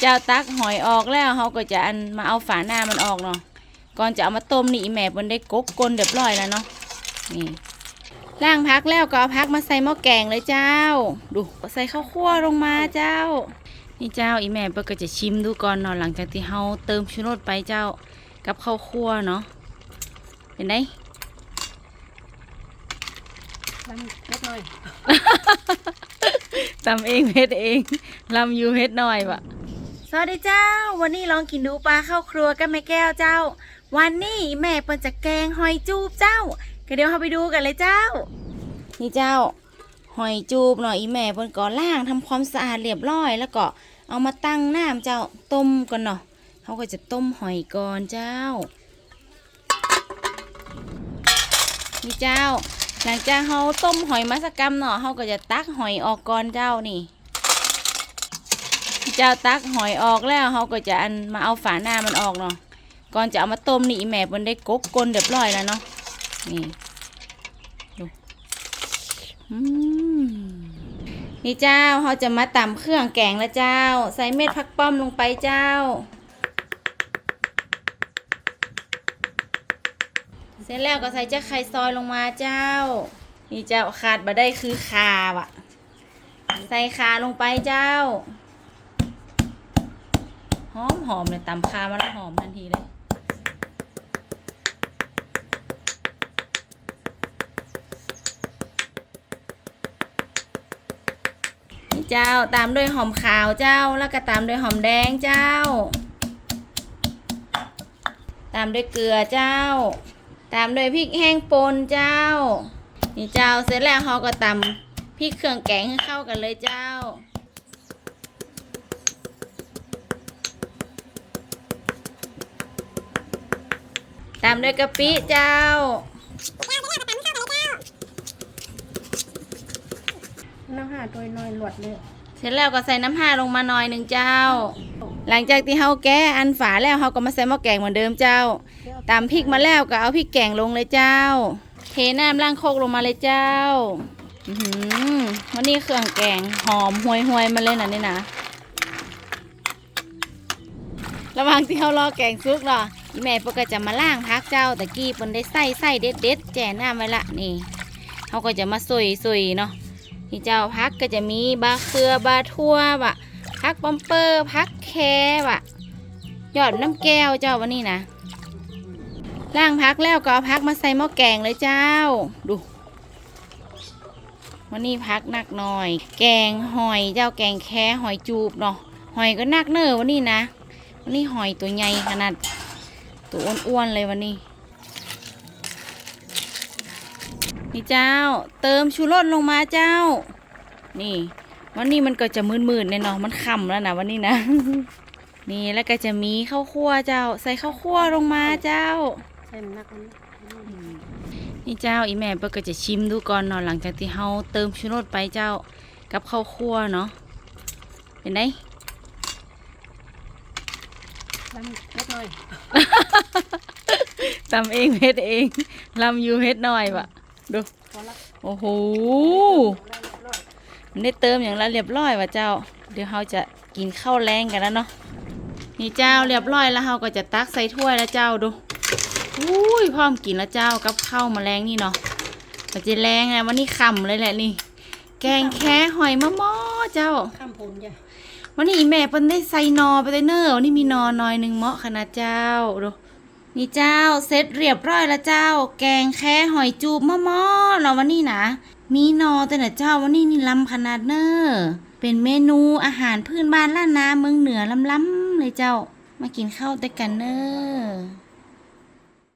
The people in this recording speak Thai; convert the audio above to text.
เจ้าตักหอยออกแล้วเขาก็จะอันมาเอาฝาหน้ามันออกเนาะก่อนจะเอามาต้มนี่อีแม่เพิ่นได้กกกลนเรียบร้อยแล้วเนาะนี่ล้างพักแล้วก็เอาพักมาใส่หม้อแกงเลยเจ้า ดูใส่ข้าวคั่วลงมาเจ้า นี่เจ้าอีแม่เพิ่นก็จะชิมดูก่อนเนาะหลังจากที่เฮาเติมชูรสไปเจ้ากับข้าวคั่วเนาะเป็นไงลำเล็กน้อยตำเองเฮ็ดเองลำอยู่เฮ็ดหน่อยวะ สวัสดีเจ้า วันนี้ลองกินดูปลาเข้าครัวกันแม่แก้วเจ้า วันนี้แม่เปิ้นจะแกงหอยจูบเจ้าก็เดี๋ยวเราไปดูกันเลยเจ้า นี่เจ้า หอยจูบเนาะอีแม่เปิ้นก็ล้างทำความสะอาดเรียบร้อย แล้วก็เอามาตั้งน้ำเจ้าต้มก่อนเนาะเขาก็จะต้มหอยก่อนเจ้า นี่เจ้า หลังจากเขาต้มหอยมัสกัมเนาะเขาก็จะตักหอยออกก่อนเจ้านี่ เจ้าตักหอยออกแล้วเขาก็จะอันมาเอาฝาหน้ามันออกเนาะก่อนจะเอามาต้มนี่แม่มันได้กกกลนเรียบร้อยแล้วเนาะนี่ดูอืมนี่เจ้าเขาจะมาตำเครื่องแกงแล้วเจ้า ใส่เม็ดผักป้อมลงไปเจ้า เสร็จแล้วก็ใส่เจ้าไข่ซอยลงมาเจ้า นี่เจ้าขาดมาได้คือคาว่ะใส่คาลงไปเจ้า หอมเลยตำคามาแล้วหอมทันทีเลยนี่เจ้าตามด้วยหอมขาวเจ้าแล้วก็ตามด้วยหอมแดงเจ้า ตามด้วยเกลือเจ้า ตามด้วยพริกแห้งป่นเจ้า นี่เจ้าเสร็จแล้วเขาก็ตำพริกเครื่องแกงให้เข้ากันเลยเจ้า ตามด้วยกะปิเจ้า น้ำหาตัวน้อยหลวดเลยเสร็จแล้วก็ใส่น้ำห่าลงมาหน่อยหนึ่งเจ้า หลังจากที่เฮาแก้อันฝาแล้วเฮาก็มาใส่หม้อแกงเหมือนเดิมเจ้า ตามพริกมาแล้วก็เอาพริกแกงลงเลยเจ้า เทน้ำล้างโคกลงมาเลยเจ้าอือหือวันนี้เครื่องแกงหอมห่วยห่วยๆมาเลยนะนี่นะ ระหว่างที่เขารอแกงซุกเนาะอี แม่เพิ่นก็จะมาล่างพักเจ้าตะกี้เพิ่นได้ใส่ใส่เด็ดเด็ดแจ่น้ำไว้ละนี่เขาก็จะมาสวยสวยเนาะนี่เจ้าพักก็จะมีบาเคือบาทั่วบะพักปอมเปอร์พักแคบะยอดน้ำแก้วเจ้าวันนี้นะล่างพักแล้วก็เอาพักมาใส่หม้อแกงเลยเจ้าดูวันนี้พักหนักหน่อย แกงหอยเจ้าแกงแค่หอยจูบเนาะหอยก็นักเนอวันนี้นะ วันนี้หอยตัวใหญ่ขนาด ตัวอ้วนๆเลยวันนี้ นี่เจ้า เติมชูรสลงมาเจ้า นี่ วันนี้มันก็จะมืดๆเนี่ยเนมันค่ำแล้วนะวันนี้นะ นี่แล้วก็จะมีข้าวคั่วเจ้า ใส่ข้าวคั่วลงมาเจ้าใส่นักนนี่เจ้าอีแม่เปิ้ก็จะชิมดูก่อนเนาะหลังจากที่เฮาเติมชูรสไปเจ้า กับข้าวคั่วเนาะเป็นไง ลำเล็กน้อยตำเองเฮ็ดเองลำอยู่เฮ็ดหน่อยวะดู พอละโอ้โห ได้เรียบร้อยมันได้เติมอย่างละเรียบร้อยวะเจ้า เดี๋ยวเราจะกินข้าวแรงกันแล้วเนาะ นี่เจ้าเรียบร้อยแล้วเราก็จะตักใส่ถ้วยแล้วเจ้าดูอุ้ยพร้อมกินแล้วเจ้ากับข้าวแมลงนี่เนาะปัจจแรงนะวันนี้ค่ำเลยแหละนี่ แกงแค่หอยมะม่อเจ้า ข้ามผมจ้ะ วันนี้แม่เพิ่นได้ใส่นอไปเลยเนอร์วันนี้มีนอหน่อยหนึ่งเหมาะขนาดเจ้าดูนี่เจ้าเสร็จเรียบร้อยแล้วเจ้า แกงแค่หอยจูบมะมอเนาะวันนี้นะมีนอแต่น่ะเจ้าวันนี้นี่ลำขนาดเนอร์เป็นเมนูอาหารพื้นบ้านล้านนาเมืองเหนือล้ำๆเลยเจ้า มากินข้าวแต่กันเนอร์